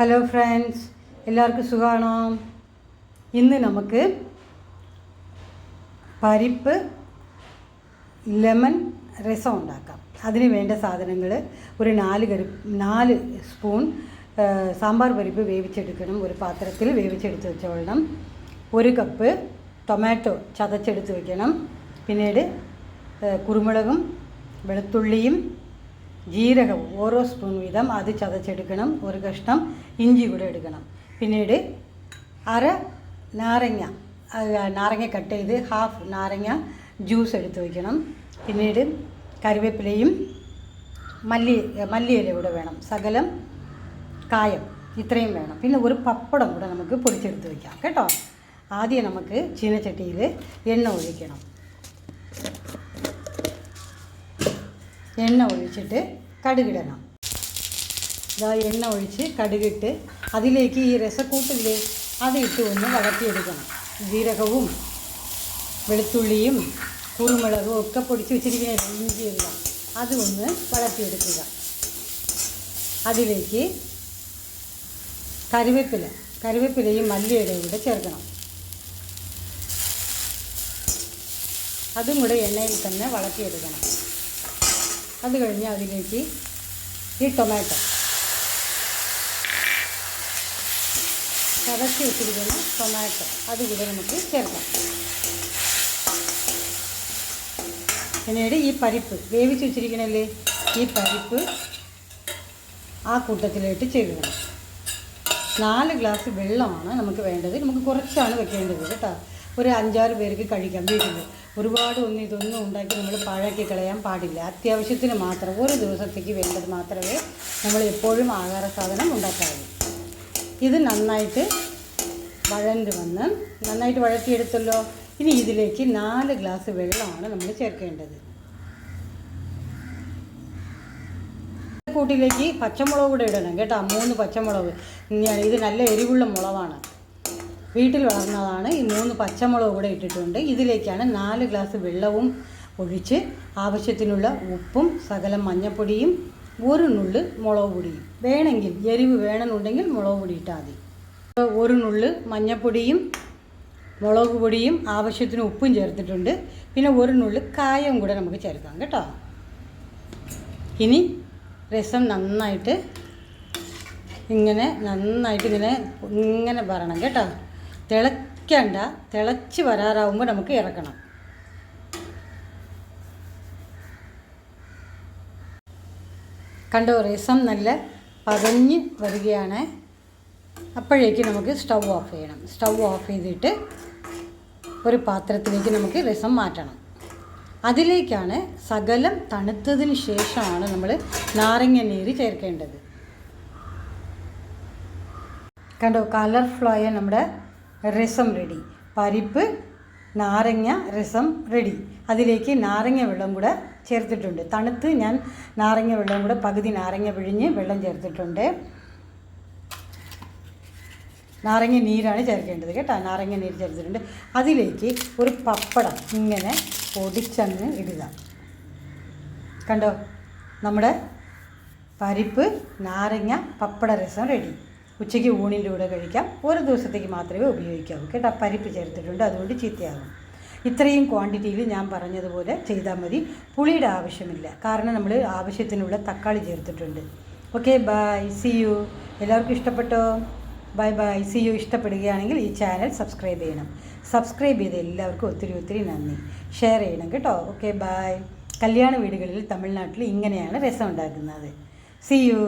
Hello friends എല്ലാവർക്കും സുഖമാണോ ഇന്ന് നമുക്ക് പരിപ്പ് ലെമൺ രസം ഉണ്ടാക്കാം. അതിന് വേണ്ട സാധനങ്ങൾ ഒരു നാല് കരി നാല് സ്പൂൺ സാമ്പാർ പരിപ്പ് വേവിച്ചെടുക്കണം. ഒരു പാത്രത്തിൽ വേവിച്ചെടുത്ത് വെച്ചോളണം. ഒരു കപ്പ് ടൊമാറ്റോ ചതച്ചെടുത്ത് വെക്കണം. പിന്നീട് കുരുമുളകും വെളുത്തുള്ളിയും ജീരകവും ഓരോ സ്പൂൺ വീതം അത് ചതച്ചെടുക്കണം ഒരു കഷ്ണം ഇഞ്ചി കൂടെ എടുക്കണം. പിന്നീട് അര നാരങ്ങ നാരങ്ങ കട്ട് ചെയ്ത് ഹാഫ് നാരങ്ങ ജ്യൂസ് എടുത്ത് വയ്ക്കണം പിന്നീട് കറിവേപ്പിലയും മല്ലി മല്ലിയില കൂടെ വേണം. സകലം കായം ഇത്രയും വേണം. പിന്നെ ഒരു പപ്പടം കൂടെ നമുക്ക് പൊടിച്ചെടുത്ത് വയ്ക്കാം കേട്ടോ? ആദ്യം നമുക്ക് ചീനച്ചട്ടിയിൽ എണ്ണ ഒഴിക്കണം. എണ്ണ ഒഴിച്ചിട്ട് കടുകിടണം. ഇതാ എണ്ണ ഒഴിച്ച് കടുകിട്ട് അതിലേക്ക് ഈ രസക്കൂട്ടില്ലേ അതിട്ട് ഒന്ന് വഴറ്റിയെടുക്കണം. ജീരകവും വെളുത്തുള്ളിയും കുരുമുളകും ഒക്കെ പൊടിച്ച് വെച്ചിരിക്കുന്ന ഇഞ്ചിയെല്ലാം അതൊന്ന് വഴറ്റിയെടുക്കുക. അതിലേക്ക് കറിവേപ്പില കറിവേപ്പിലയും മല്ലിയുടെ കൂടെ ചേർക്കണം. അതും കൂടെ എണ്ണയിൽ തന്നെ വഴറ്റിയെടുക്കണം. അത് കഴിഞ്ഞ് അതിലേക്ക് ഈ ടൊമാറ്റോ ചതച്ച് വെച്ചിരിക്കുന്ന ടൊമാറ്റോ അതുകൂടെ നമുക്ക് ചേർക്കാം. പിന്നീട് ഈ പരിപ്പ് വേവിച്ച് വെച്ചിരിക്കണല്ലേ? ഈ പരിപ്പ് ആ കൂട്ടത്തിലായിട്ട് ചേർക്കണം നാല് ഗ്ലാസ് വെള്ളമാണ് നമുക്ക് വേണ്ടത്. നമുക്ക് കുറച്ചാണ് വെക്കേണ്ടത് കേട്ടോ. ഒരു അഞ്ചാറ് പേർക്ക് കഴിക്കാം വീട്ടിൽ ഒരുപാട് ഒന്നും ഇതൊന്നും ഉണ്ടാക്കി നമ്മൾ പാഴാക്കി കളയാൻ പാടില്ല. അത്യാവശ്യത്തിന് മാത്രം ഒരു ദിവസത്തേക്ക് വേണ്ടത് മാത്രമേ നമ്മൾ എപ്പോഴും ആഹാര സാധനം ഉണ്ടാക്കാറുള്ളൂ ഇത് നന്നായിട്ട് വഴണ്ട് വന്ന് നന്നായിട്ട് വഴറ്റിയെടുത്തല്ലോ. ഇനി ഇതിലേക്ക് നാല് ഗ്ലാസ് വെള്ളമാണ് നമ്മൾ ചേർക്കേണ്ടത്. കൂട്ടിലേക്ക് പച്ചമുളക് കൂടെ ഇടണം കേട്ടോ. മൂന്ന് പച്ചമുളക്. ഇത് നല്ല എരിവുള്ള മുളകാണ്. വീട്ടിൽ വളർന്നതാണ്. ഈ മൂന്ന് പച്ചമുളക് കൂടെ ഇട്ടിട്ടുണ്ട്. ഇതിലേക്കാണ് നാല് ഗ്ലാസ് വെള്ളവും ഒഴിച്ച് ആവശ്യത്തിനുള്ള ഉപ്പും സകലം മഞ്ഞപ്പൊടിയും ഒരു നുള്ള് മുളക് പൊടിയും വേണമെങ്കിൽ എരിവ് വേണമെന്നുണ്ടെങ്കിൽ മുളക് പൊടി ഇട്ടാൽ മതി. ഒരു നുള്ള് മഞ്ഞപ്പൊടിയും മുളക് പൊടിയും ആവശ്യത്തിന് ഉപ്പും ചേർത്തിട്ടുണ്ട്. പിന്നെ ഒരു നുള്ള് കായം കൂടെ നമുക്ക് ചേർക്കാം കേട്ടോ. ഇനി രസം നന്നായിട്ട് ഇങ്ങനെ നന്നായിട്ട് ഇങ്ങനെ ഇങ്ങനെ വരണം കേട്ടോ. തിളയ്ക്കണ്ട തിളച്ച് വരാറാവുമ്പോൾ നമുക്ക് ഇറക്കണം. കണ്ടോ രസം നല്ല പതഞ്ഞ് വരികയാണ്. അപ്പോഴേക്ക് നമുക്ക് സ്റ്റൗ ഓഫ് ചെയ്യണം. സ്റ്റൗ ഓഫ് ചെയ്തിട്ട് ഒരു പാത്രത്തിലേക്ക് നമുക്ക് രസം മാറ്റണം. അതിലേക്കാണ് സകലം തണുത്തതിന് ശേഷമാണ് നമ്മൾ നാരങ്ങ നീര് ചേർക്കേണ്ടത്. കണ്ടോ കളർഫുള്ളായ നമ്മുടെ രസം റെഡി. പരിപ്പ് നാരങ്ങ രസം റെഡി. അതിലേക്ക് നാരങ്ങ വെള്ളം കൂടെ ചേർത്തിട്ടുണ്ട്. തണുത്ത് ഞാൻ നാരങ്ങ വെള്ളം കൂടെ പകുതി നാരങ്ങ പിഴിഞ്ഞ് വെള്ളം ചേർത്തിട്ടുണ്ട്. നാരങ്ങ നീരാണ് ചേർക്കേണ്ടത് കേട്ടോ. നാരങ്ങ നീര് ചേർത്തിട്ടുണ്ട്. അതിലേക്ക് ഒരു പപ്പടം ഇങ്ങനെ പൊടിച്ചങ്ങ് ഇടുക. കണ്ടോ? നമ്മുടെ പരിപ്പ് നാരങ്ങ പപ്പട രസം റെഡി. ഉച്ചയ്ക്ക് ഊണിന്റെ കഴിക്കാം. ഒരു ദിവസത്തേക്ക് മാത്രമേ ഉപയോഗിക്കാവൂ. കേട്ടോ പരിപ്പ് ചേർത്തിട്ടുണ്ട്. അതുകൊണ്ട് ചീത്തയാകും ഇത്രയും ക്വാണ്ടിറ്റിയിൽ ഞാൻ പറഞ്ഞതുപോലെ ചെയ്താൽ മതി. പുളിയുടെ ആവശ്യമില്ല. കാരണം നമ്മൾ ആവശ്യത്തിനുള്ള തക്കാളി ചേർത്തിട്ടുണ്ട്. Okay bye. സി യു എല്ലാവർക്കും ഇഷ്ടപ്പെട്ടോ? Bye bye. സി യു ഇഷ്ടപ്പെടുകയാണെങ്കിൽ ഈ ചാനൽ സബ്സ്ക്രൈബ് ചെയ്യണം. സബ്സ്ക്രൈബ് ചെയ്ത് എല്ലാവർക്കും ഒത്തിരി ഒത്തിരി നന്ദി. ഷെയർ ചെയ്യണം കേട്ടോ. Okay bye. കല്യാണ വീടുകളിൽ തമിഴ്നാട്ടിൽ ഇങ്ങനെയാണ് രസം ഉണ്ടാക്കുന്നത്. C U